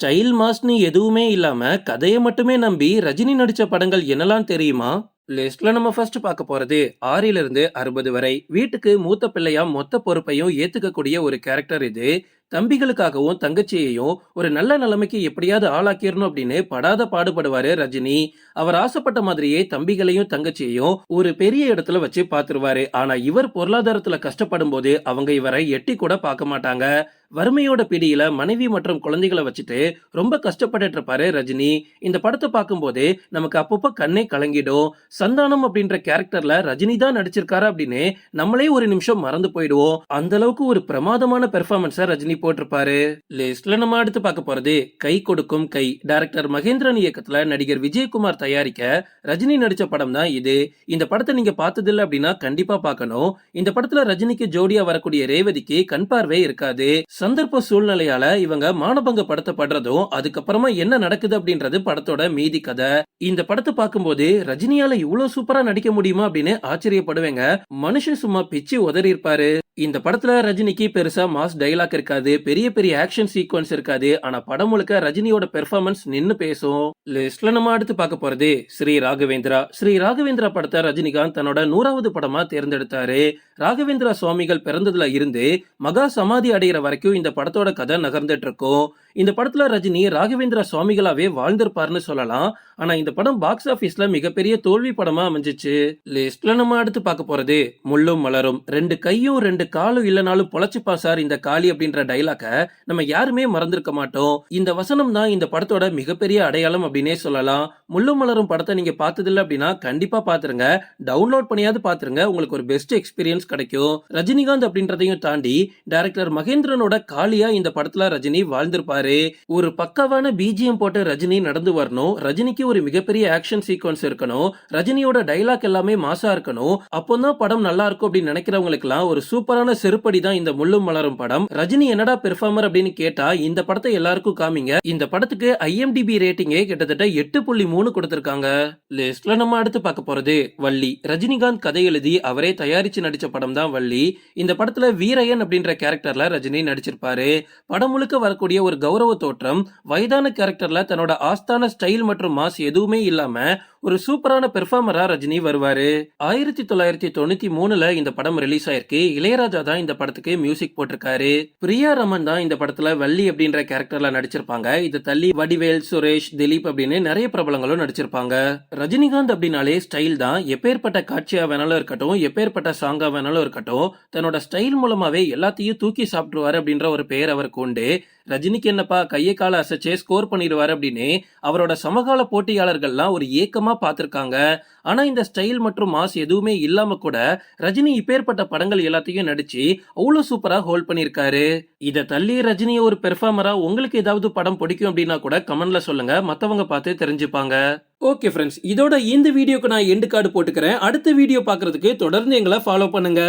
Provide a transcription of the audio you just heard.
Style மாஸ்னு எதுவுமே இல்லாம கதையை மட்டுமே நம்பி ரஜினி நடிச்ச படங்கள் என்னலாம் தெரியுமா? லிஸ்ட்ல நம்ம ஃபர்ஸ்ட் பார்க்க போறது ஆறில இருந்து அறுபது வரை. வீட்டுக்கு மூத்த பிள்ளையா மொத்த பொறுப்பையும் ஏத்துக்கக்கூடிய ஒரு கேரக்டர் இது. தம்பிகளுக்காகவும் தங்கச்சியையும் ஒரு நல்ல நிலைமைக்கு எப்படியாவது ஆளாக்கிடணும் அப்படின்னு படாத பாடுபடுவாரு ரஜினி. அவர் ஆசைப்பட்ட மாதிரியே தம்பிகளையும் தங்கச்சியையும் ஒரு பெரிய இடத்துல வச்சு பாத்துருவாரு ஆனா இவர் பொருளாதாரத்துல கஷ்டப்படும் போது அவங்க இவரை எட்டி கூட பார்க்க மாட்டாங்க. வறுமையோட பிடியில மனைவி மற்றும் குழந்தைகளை வச்சுட்டு ரொம்ப கஷ்டப்பட்டுட்டு இருப்பாரு ரஜினி. இந்த படத்தை பார்க்கும்போது நமக்கு அப்பப்போ கண்ணே கலங்கிடும். சந்தானம் அப்படின்ற கேரக்டர்ல ரஜினி தான் நடிச்சிருக்காரு அப்படின்னு நம்மளே ஒரு நிமிஷம் மறந்து போயிடுவோம். அந்த அளவுக்கு ஒரு பிரமாதமான பெர்ஃபார்மன்ஸை ரஜினி போட்டிருப்பாரு. லிஸ்ட்ல நம்ம அடுத்து பார்க்க போறது கை கொடுக்கும் கை. டைரக்டர் மகேந்திரன் இயக்கத்துல நடிகர் விஜயகுமார் தயாரிக்க ரஜினி நடிச்ச படம் தான் இது. இந்த படத்தை நீங்க பார்த்ததில்ல அப்படின்னா கண்டிப்பா பார்க்கணும். இந்த படத்துல ரஜினிக்கு ஜோடியா வரக்கூடிய ரேவதிக்கு கண் பார்வை இருக்காது. சந்தர்ப்ப சூழ்நிலையால இவங்க மானபங்கப்படுத்தப்படுறதும் அதுக்கப்புறமா என்ன நடக்குது அப்படின்றது படத்தோட மீதி கதை. இந்த படத்தை பார்க்கும்போது ரஜினியால இவ்வளவு சூப்பரா நடிக்க முடியுமா அப்படின்னு ஆச்சரியப்படுவேங்க. மனுஷன் சும்மா பிச்சு உதறி இருப்பாரு இந்த படத்துல ரஜினிக்கு பெருசா மாஸ் டைலாக் இருக்காது பெரிய பெரிய ஆக்ஷன் சீக்வன்ஸ் இருக்காது ஆனா படம் முழுக்க ரஜினியோட பெர்ஃபார்மன்ஸ் நின்னு பேசும். லிஸ்ட்ல நம்ம அடுத்து பார்க்க போறது ஸ்ரீ ராகவேந்திரா. ஸ்ரீ ராகவேந்திரா படத்தை ரஜினிகாந்த் தன்னோட நூறாவது படமா தேர்ந்தெடுத்தாரு. ராகவேந்திரா சுவாமிகள் பிறந்ததுல இருந்து மகா சமாதி அடைகிற வரைக்கும் இந்த படத்தோட கதை நகர்ந்துட்டு இருக்கும் இந்த படத்துல ரஜினி ராகவேந்திரா சுவாமிகளாவே வாழ்ந்திருப்பாருன்னு சொல்லலாம். ஆனா இந்த படம் பாக்ஸ் ஆபீஸ்ல மிகப்பெரிய தோல்வி படமா அமைஞ்சிச்சு. லிஸ்ட்ல நம்ம அடுத்து பார்க்க போறது முள்ளும் மலரும். ரெண்டு கையும் ரெண்டு காலும் இல்லனாலும் பொழைச்சுப்பா சார் இந்த காளி அப்படின்ற டைலாக நம்ம யாருமே மறந்திருக்க மாட்டோம். இந்த வசனம் தான் இந்த படத்தோட மிகப்பெரிய அடையாளம் அப்படின்னே சொல்லலாம். முள்ளு மலரும் படத்தை நீங்க பார்த்ததில்லை அப்படின்னா கண்டிப்பா பாத்துருங்க டவுன்லோட் பண்ணியாவது பாத்துருங்க உங்களுக்கு ஒரு பெஸ்ட் எக்ஸ்பீரியன்ஸ் கிடைக்கும். ரஜினிகாந்த் அப்படின்றதையும் தாண்டி டைரக்டர் மகேந்திரனோட காளியா இந்த படத்துல ரஜினி வாழ்ந்திருப்பாரு. ஒரு பக்காவான பிஜிஎம் போட்டு ரஜினி நடந்து வரணும். ரஜினிக்கு ஒரு மிகப்பெரிய ஆக்ஷன் சீக்வன்ஸ் இருக்கணும். ரஜினியோட டைலாக் எல்லாமே மாசா இருக்கணும். அப்போதான் படம் நல்லா இருக்கும் அப்படின்னு நினைக்கிறவங்களுக்கு எல்லாம் ஒரு சூப்பரான செருப்படி தான் இந்த முள்ளும் மலரும் படம். ரஜினி என்னடா பெர்ஃபார்மர் அப்படின்னு கேட்டா இந்த படத்தை எல்லாருக்கும் காமிங்க. இந்த படத்துக்கு ஐஎம்டிபி ரேட்டிங்கே கிட்டத்தட்ட எட்டு புள்ளி மூணு கொடுத்திருக்காங்க. லிஸ்ட்ல நம்ம அடுத்து பார்க்க போறது வள்ளி. ரஜினிகாந்த் கதை எழுதி அவரே தயாரிச்சு நடிச்ச படம் தான் வள்ளி. இந்த படத்துல வீரையன் அப்படின்ற கேரக்டர்ல ரஜினி நடிச்சிருப்பாரு. படம் முழுக்க வரக்கூடிய ஒரு கௌரவ தோற்றம் வயதான கேரக்டர்ல தன்னோட ஆஸ்தான ஸ்டைல் மற்றும் மாஸ் எதுவுமே இல்லாம ஒரு சூப்பரான பெர்ஃபார்மரா ரஜினி வருவாரு. ஆயிரத்தி தொள்ளாயிரத்தி தொண்ணூத்தி மூணுல இந்த படம் ரிலீஸ் ஆயிருக்கு. இளையராஜா தான் இந்த படத்துக்கு மியூசிக் போட்டிருக்காரு. பிரியா ரமன் தான் இந்த படத்துல வள்ளி அப்படின்ற கேரக்டர்ல நடிச்சிருப்பாங்க. இது தள்ளி வடிவேல் சுரேஷ் திலீப் அப்படின்னு நிறைய பிரபலங்களும் நடிச்சிருப்பாங்க. ரஜினிகாந்த் அப்படின்னாலே ஸ்டைல் தான். எப்பேற்பட்ட காட்சியா வேணாலும் இருக்கட்டும் எப்பேற்பட்ட சாங்கா வேணாலும் இருக்கட்டும் தன்னோட ஸ்டைல் மூலமாவே எல்லாத்தையும் தூக்கி சாப்பிட்டுருவாரு அப்படின்ற ஒரு பெயர் அவருக்கு உண்டு. ரஜினிக்கு என்னப்பா கையை கால அசைச்சே ஸ்கோர் பண்ணிடுவாரு அப்படின்னு அவரோட சமகால போட்டியாளர்கள்லாம் ஒரு ஏக்கமா பார்த்துருக்காங்க. ஆனா இந்த ஸ்டைல் மற்றும் மாஸ் எதுவுமே இல்லாம கூட ரஜினி இப்பேற்பட்ட படங்கள் எல்லாத்தையும் நடிச்சு அவ்வளவு சூப்பரா ஹோல்ட் பண்ணியிருக்காரு. இதை தள்ளி ரஜினியை ஒரு பெர்ஃபார்மரா உங்களுக்கு ஏதாவது படம் பிடிக்கும் அப்படின்னா கூட கமெண்ட்ல சொல்லுங்க. மத்தவங்க பார்த்து தெரிஞ்சுப்பாங்க. ஓகே ஃப்ரெண்ட்ஸ் இதோட இந்த வீடியோக்கு நான் எண்டு கார்டு போட்டுக்கிறேன். அடுத்த வீடியோ பார்க்கறதுக்கு தொடர்ந்து எங்களை ஃபாலோ பண்ணுங்க.